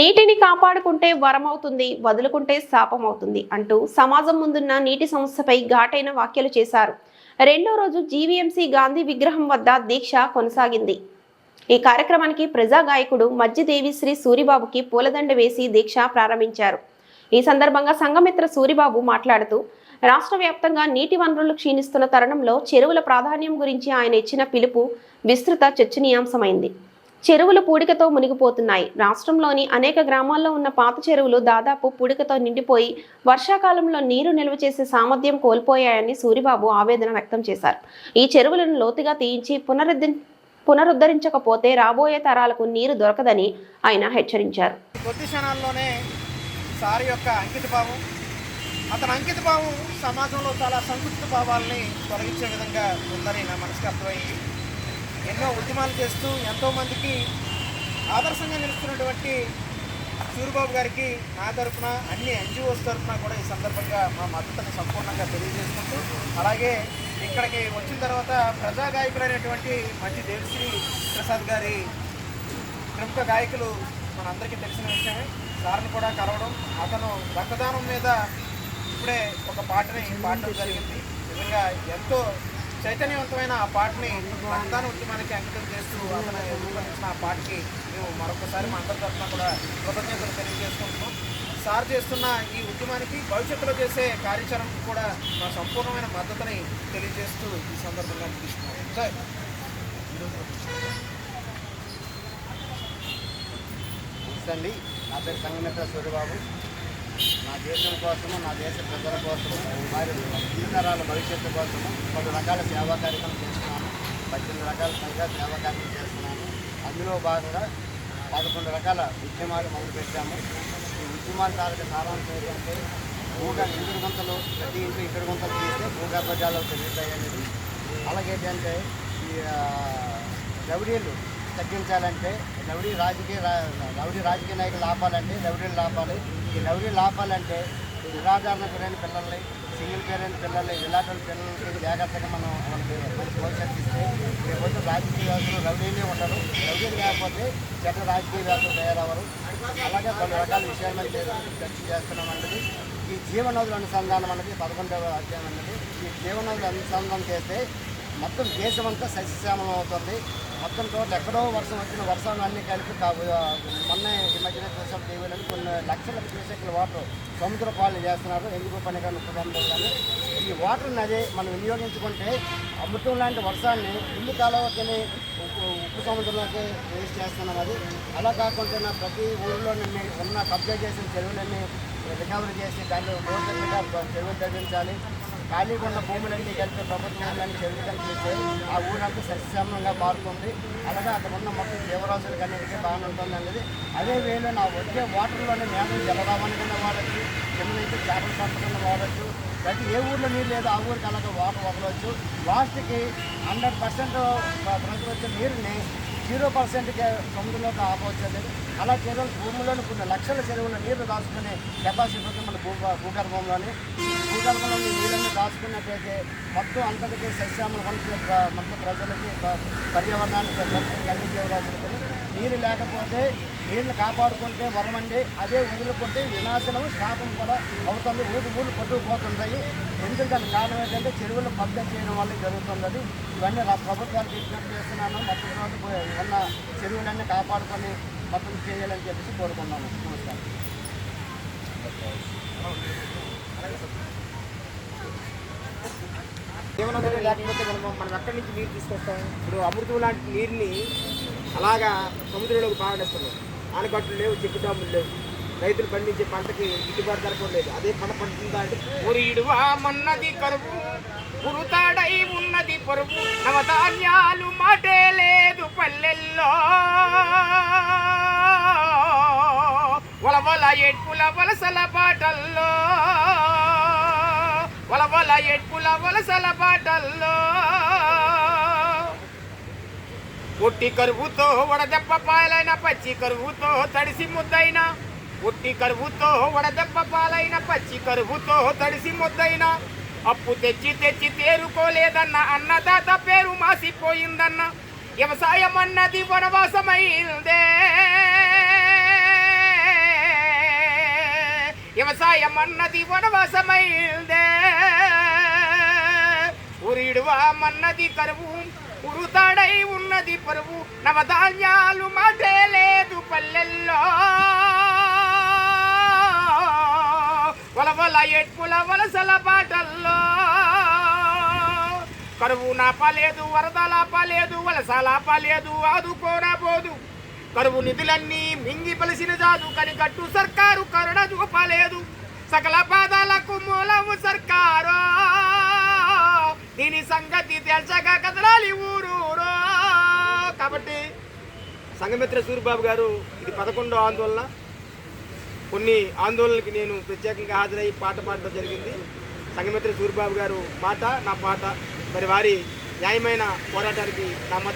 నీటిని కాపాడుకుంటే వరమవుతుంది వదులుకుంటే శాపమవుతుంది అంటూ సమాజం ముందున్న నీటి సమస్యపై ఘాటైన వ్యాఖ్యలు చేశారు. రెండో రోజు జీవీఎంసీ గాంధీ విగ్రహం వద్ద దీక్ష కొనసాగింది. ఈ కార్యక్రమానికి ప్రజా గాయకుడు మజ్జిదేవి శ్రీ సూరిబాబుకి పూలదండ వేసి దీక్ష ప్రారంభించారు. ఈ సందర్భంగా సంఘమిత్ర సూరిబాబు మాట్లాడుతూ రాష్ట్ర వ్యాప్తంగా నీటి వనరులు క్షీణిస్తున్న తరుణంలో చెరువుల ప్రాధాన్యం గురించి ఆయన ఇచ్చిన పిలుపు విస్తృత చర్చనీయాంశమైంది. చెరువులు పూడికతో మునిగిపోతున్నాయి. రాష్ట్రంలోని అనేక గ్రామాల్లో ఉన్న పాత చెరువులు దాదాపు పూడికతో నిండిపోయి వర్షాకాలంలో నీరు నిల్వ చేసే సామర్థ్యం కోల్పోయాయని సూరిబాబు ఆవేదన వ్యక్తం చేశారు. ఈ చెరువులను లోతుగా తీయించి పునరుద్ధ పునరుద్ధరించకపోతే రాబోయే తరాలకు నీరు దొరకదని ఆయన హెచ్చరించారు. కొద్ది క్షణాల్లోనే సారి యొక్క అంకిత భావం అతని అంకిత భావం సమాజంలో చాలా సంకుచిత భావాల్ని తొలగించే విధంగా ఉందని నా మనసుకు అర్థమైంది ఎన్నో ఉద్యమాలు చేస్తూ ఎంతోమందికి ఆదర్శంగా నిలుస్తున్నటువంటి సూరిబాబు గారికి నా తరఫున అన్ని ఎన్జిఓస్ తరఫున కూడా ఈ సందర్భంగా మా మద్దతుని సంపూర్ణంగా తెలియజేసుకుంటూ అలాగే ఇక్కడికి వచ్చిన తర్వాత ప్రజా గాయకులైనటువంటి మంచి దేవిశ్రీ ప్రసాద్ గారి ప్రముఖ గాయకులు మనందరికీ తెలిసిన విషయమే. సార్ని కూడా కలవడం అతను రక్తదానం మీద ఇప్పుడే ఒక పాటని పాడడం జరిగింది. నిజంగా ఎంతో చైతన్యవంతమైన ఆ పాటని రక్తదాన ఉద్యమానికి అంకితం చేస్తూ అతను రూపొందించిన ఆ పాటకి మేము మరొకసారి మా అందరి తరఫున కూడా కృతజ్ఞతలు తెలియజేసుకుంటున్నాం. సార్ చేస్తున్న ఈ ఉద్యమానికి భవిష్యత్తులో చేసే కార్యాచరణకు కూడా మా సంపూర్ణమైన మద్దతుని తెలియజేస్తూ ఈ సందర్భంగా తీసుకున్నాం సార్ అండి. నా పేరు సంగమిత్ర సూర్యబాబు. నా దేశం కోసము నా దేశ ప్రజల కోసము మరి తరాల భవిష్యత్తు కోసము పలు రకాల సేవా కార్యక్రమం చేస్తున్నాను. పద్దెనిమిది రకాల పైగా సేవా కార్యక్రమం చేస్తున్నాను. అందులో భాగంగా పదకొండు రకాల ఉద్యమాలు మొదలుపెట్టాము ఈ ఉద్యమాల తాలూకు సారాంశం ఏంటంటే భూగా ఇంటి గుంతలు ప్రతి ఇంట్లో ఇక్కడ గుంతలు తీస్తే భూగర్భ జలాలు పెరుగుతాయి అనేది. అలాగేంటంటే ఈ ఆ, తగ్గించాలంటే లౌడీ రాజకీయ లౌడీ రాజకీయ నాయకులు ఆపాలంటే రౌడీలు ఆపాలి ఈ రౌడీలు ఆపాలంటే నిరాధారణ గురైన పిల్లల్ని సింగిల్ పేరెంట్ పిల్లల్ని ఇలాంటి పిల్లలకి జాగ్రత్తగా మనం వాళ్ళకి మంచి భవిష్యత్తు ఇస్తే రేపొద్దు రాజకీయ వ్యవస్థలు రౌడీలే ఉండరు. రౌడీలు లేకపోతే చెడ్డ రాజకీయ వ్యవస్థలు తయారవ్వరు. అలాగే కొన్ని రకాల విషయాల మీద చర్చ చేస్తున్నాం అన్నది ఈ జీవనదుల అనుసంధానం అన్నది పదకొండవ అధ్యాయం అన్నది. ఈ జీవనదుల అనుసంధానం చేస్తే మొత్తం దేశమంతా సస్యశ్యామలం అవుతుంది. మొత్తం చోట్ల ఎక్కడో వర్షం వచ్చిన వర్షం అన్నీ కలిపి మొన్న ఈ మధ్యన చూసాం టీవీలో కొన్ని లక్షల క్యూసెక్ల వాటర్ సముద్ర పాలన చేస్తున్నారు. ఎందుకు పని కానీ ఉప్పు కానీ ఈ వాటర్ని అదే మనం వినియోగించుకుంటే అమృతం లాంటి వర్షాన్ని ఇల్లు కాలువకని ఉప్పు ఉప్పు సముద్రంలోకి వేస్ట్ చేస్తున్నాం అది. అలా కాకుండా ప్రతి ఊళ్ళో ఉన్న కబ్జా చేసిన చెరువులన్నీ రికవరీ చేసి దాంట్లో రోడ్ల మీద చెరువులు తగ్గించాలి ఖాళీగా ఉన్న భూములన్నీ కలిపి ప్రభుత్వాన్ని చెరువులు చేస్తే ఆ ఊరంతా సస్యశ్యామలంగా మారుతుంది. అలాగే అక్కడ ఉన్న మొత్తం జీవరాశులకు అన్నిటికీ బాగానే ఉంటుంది అనేది అదే వేలో నా వచ్చే వాటర్లోనే మేము కింద వాడచ్చు కింద నుంచి చేపల పంపకుండా వాడచ్చు ప్రతి ఏ ఊర్లో నీరు లేదో ఆ ఊరికి అలాగే వాటర్ వదలవచ్చు లాస్ట్కి హండ్రెడ్ పర్సెంట్ ప్రజలు వచ్చే నీరుని జీరో పర్సెంట్కి సముద్రంలోకి ఆపవచ్చు అలా కేవలం భూమిలోని కొన్ని లక్షల చెరువుల నీరు దాచుకునే కెపాసిటీ మన భూ భూగర్భంలోని. భూగర్భంలో నీళ్ళని దాచుకున్నట్లయితే మొత్తం అంతటికి సస్యాములు మనకి మొత్తం ప్రజలకి పర్యావరణానికి అన్ని కలిగి జీవరాశులకి నీరు లేకపోతే నీళ్ళు కాపాడుకుంటే వరమండి అదే వదులుకుంటే వినాశనం శాపం కూడా అవుతుంది. ఊరు ఊళ్ళు కొట్టుకుపోతుంటాయి ఎందుకంటే కారణం ఏంటంటే చెరువులు కబ్జా చేయడం వల్ల జరుగుతుంది ఇవన్నీ రా- ప్రభుత్వాలు విజ్ఞప్తి చేస్తున్నాను. మొత్తం రోజు ఉన్న చెరువులన్నీ కాపాడుకొని మొత్తం చేయాలని చెప్పేసి కోరుకున్నాను నమస్కారం. జీవనదులు లేకపోతే మనం మనం ఎక్కడి నుంచి నీరు తీసుకొస్తాం. ఇప్పుడు అమృతం లాంటి నీరుని అలాగా సముద్రంలోకి పారడేస్తున్నాం ఆనకట్లు లేవు చెట్టు లేవు. రైతులు పండించే పంటకి గిట్టుబాటు ధర లేదు. అదే పంట పండుతుందా అంటే కరువు గురుతాడై ఉన్నది పొరుగు నవధాన్యాలు మాటే లేదు పల్లెల్లో. వలవల ఎడ్పుల వలసల బాటల్లో వలవల ఎడ్పుల వలసల బాటల్లో ఒట్టి కరువుతో వడదెప్ప పాలైన పచ్చి కరువుతో తడిసి ముద్దైన. ఒట్టి కరువుతో వడదెబ్బ పాలైన పచ్చి కరువుతో తడిసి ముద్దైన. అప్పు తెచ్చి తెచ్చి తేరుకోలేదన్న అన్నదాత పేరు మాసిపోయిందన్న. వ్యవసాయం అన్నది వనవాసమైందే. వ్యవసాయం అన్నది వనవాసమైందే. ఉరిడువా మన్నది కరువు ఉరుతాడై ఉన్నది పరువు నవధాన్యాలు మాటే లేదు పల్లెల్లో. వలవల ఎట్పుల వలసల పాటల్లో. కరువు నాపలేదు వరద లాపలేదు వలస లాపలేదు ఆదుకోనబోదు కరువు నిధులన్నీ మింగి పలిసిన జాదు కనికట్టు సర్కారు కరుణ చూపలేదు. సకల పాదాలకు మూలము సర్కారా. దీని సంగతి తెల్చగా కదలాలి ఊరు కాబట్టి సంగమిత్ర సూరిబాబు గారు ఇది పదకొండో ఆందోళన. కొన్ని ఆందోళనకి నేను ప్రత్యేకంగా హాజరై పాట పాడటం జరిగింది. సంగమిత్ర సూరిబాబు గారు మాట నా పాట. మరి వారి న్యాయమైన పోరాటానికి నా